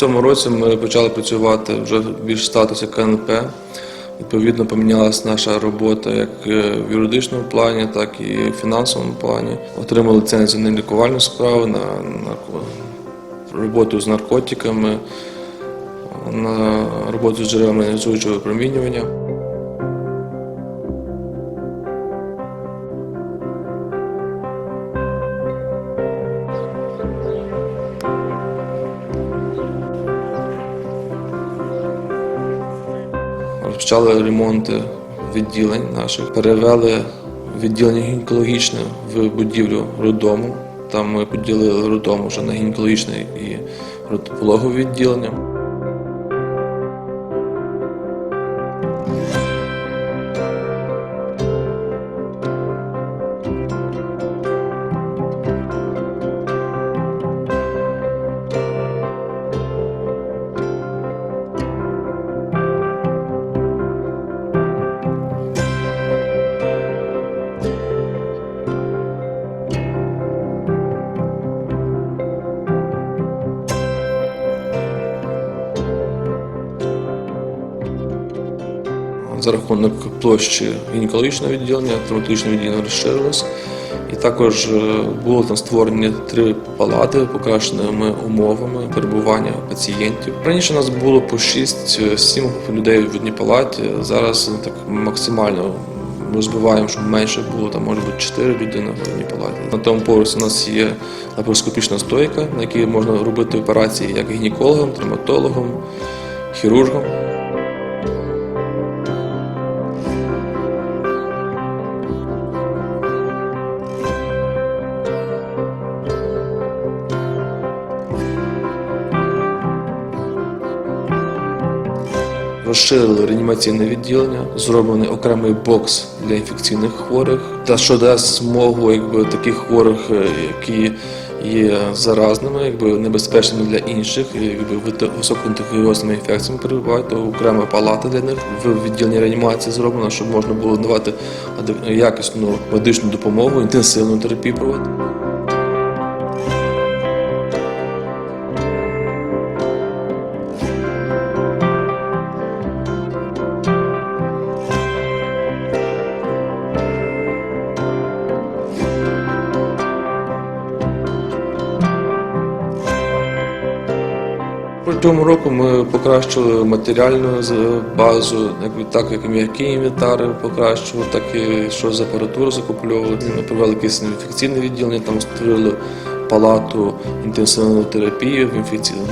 цьому році ми почали працювати вже в статусі КНП. Відповідно, помінялася наша робота як е, в юридичному плані, так і в фінансовому плані. Отримали ліцензію на лікувальну справу, на на роботу з наркотиками, на роботу з джерелами іонізуючого випромінювання. Розпочали ремонти відділень наших, перевели відділення гінекологічне в будівлю роддому. Там ми поділили родом вже на гінекологічне і родопологове відділення. За рахунок площі гінекологічного відділення, травматологічне відділення розширилось. І також е, було там створені три палати покращеними умовами перебування пацієнтів. Раніше у нас було по 6-7 людей в одній палаті. Зараз так максимально розбиваємо, щоб менше було, там може бути 4 людини в одній палаті. На тому поверсі у нас є лапароскопічна стойка, на якій можна робити операції як гінекологом, травматологом, хірургом. Розширили реанімаційне відділення, зроблений окремий бокс для інфекційних хворих, та що дасть змогу якби, таких хворих, е, які є заразними, якби, небезпечними для інших, якби, вит- інфекціями перебувають, то окрема палата для них в відділенні реанімації зроблена, щоб можна було надавати адек- якісну медичну допомогу, інтенсивну терапію проводити. Протягом року ми покращили матеріальну базу, так як м'які інвентари покращили, так і що з апаратури закуплювали. Ми провели якесь інфекційне відділення, там створили палату інтенсивної терапії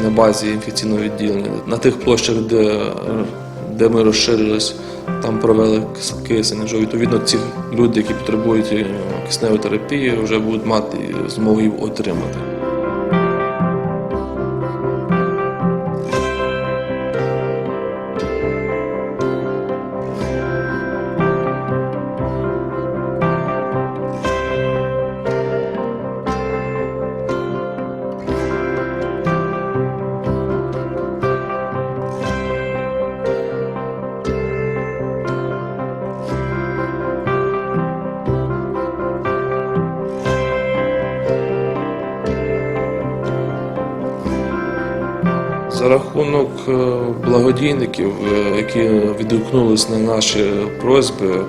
на базі інфекційного відділення. На тих площах, де, де ми розширились, там провели кисень. Вже відповідно ці люди, які потребують е, кисневої терапії, вже будуть мати змогу її отримати. Рахунок е, благодійників, е, які відгукнулись на наші просьби е,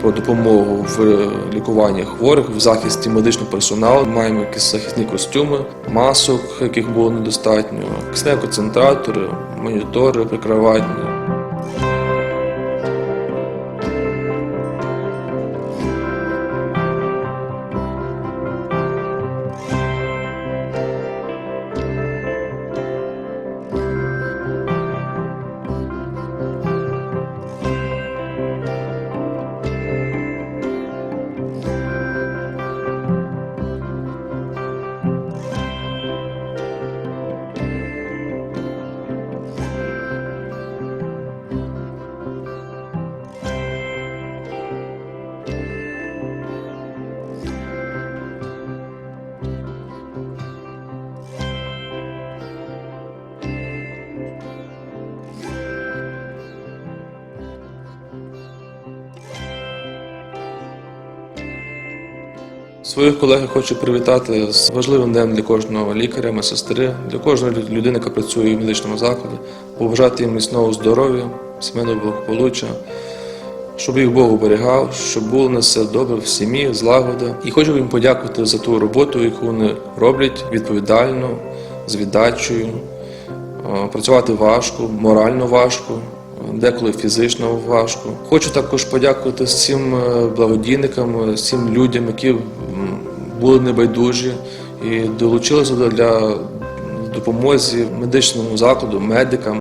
про допомогу в лікуванні хворих, в захисті медичного персоналу, маємо якісь захисні костюми, масок, яких було недостатньо, кисневі концентратори, монітори прикроватні. Своїх колег я хочу привітати з важливим днем для кожного лікаря, медсестри, для кожної людини, яка працює в медичному закладі, побажати їм міцного здоров'я, сімейного благополуччя, щоб їх Бог оберігав, щоб було на все добре в сім'ї, злагода. І хочу їм подякувати за ту роботу, яку вони роблять відповідально, з віддачею. Е, Працювати важко, морально важко, деколи фізично важко. Хочу також подякувати всім е, благодійникам, всім людям, які були небайдужі і долучилися для допомоги медичному закладу, медикам.